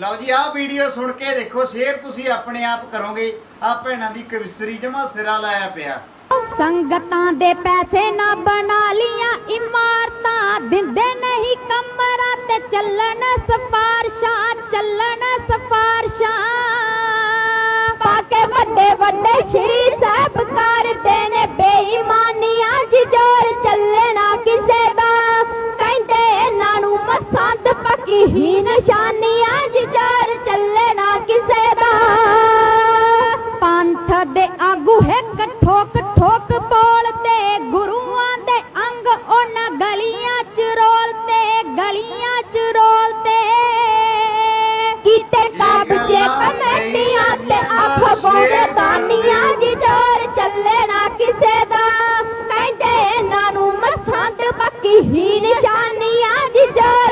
ਲਓ ਜੀ, ਆਹ ਵੀਡੀਓ ਸੁਣ ਕੇ ਦੇਖੋ ਸ਼ੇਅਰ ਤੁਸੀਂ ਆਪਣੇ ਆਪ ਕਰੋਗੇ। ਆ ਭੈਣਾਂ ਦੀ ਕਵਿਸਰੀ ਜਮਾ ਸਿਰਾ ਲਾਇਆ ਪਿਆ। ਸੰਗਤਾਂ ਦੇ ਪੈਸੇ ਨਾ ਬਣਾ ਲੀਆਂ, ਇਮਾਰਤਾਂ ਦਿੰਦੇ ਨਹੀਂ, ਕਮਰਾ ਤੇ ਚੱਲਣ ਸਫਾਰਸ਼ਾਂ ਚੱਲਣ ਸਫਾਰਸ਼ਾਂ। ਪਾ ਵੱਡੇ ਵੱਡੇ ਸ਼੍ਰੀ ਸਾਹਿਬ ਕਰਦੇ ਨੇ ਬੇਈਮਾਨੀਆਂ ਜੀ ਜੋਰ ਮਸੰਦ ਪੱਕੀ ਹੀ ਨਿਸ਼ਾਨੀਆਂ ਚੱਲਣਾ ਕਿਸੇ ਦਾ। ਪੰਥ ਦੇ ਆਗੂ ਇੱਕ ਠੋਕ ਠੋਕ ਬੋਲਦੇ ਗੁਰੂਆਂ ਦੇ ਅੰਗ ਉਹਨਾਂ ਗਲੀਆਂ ਚ ਰੋਲਤੇ ਗਲੀਆਂ ਚ ਰੋਲਤੇ ਕੀਤੇ ਕਾਬਜੇ ਕਮੇਟੀਆਂ ਤੇ ਆਪ ਬੋਲੇ ਦਾਨੀਆਂ ਜੀ ਜੋਰ ਚੱਲੇ ਨਾ ਕਿਸੇ ਦਾ। ਕਹਿੰਦੇ ਇਹਨਾਂ ਨੂੰ ਮਸੰਦ ਪੱਕੀ ਹੀ ਨਿਸ਼ਾਨੀਆਂ ਜੀ ਜੋਰ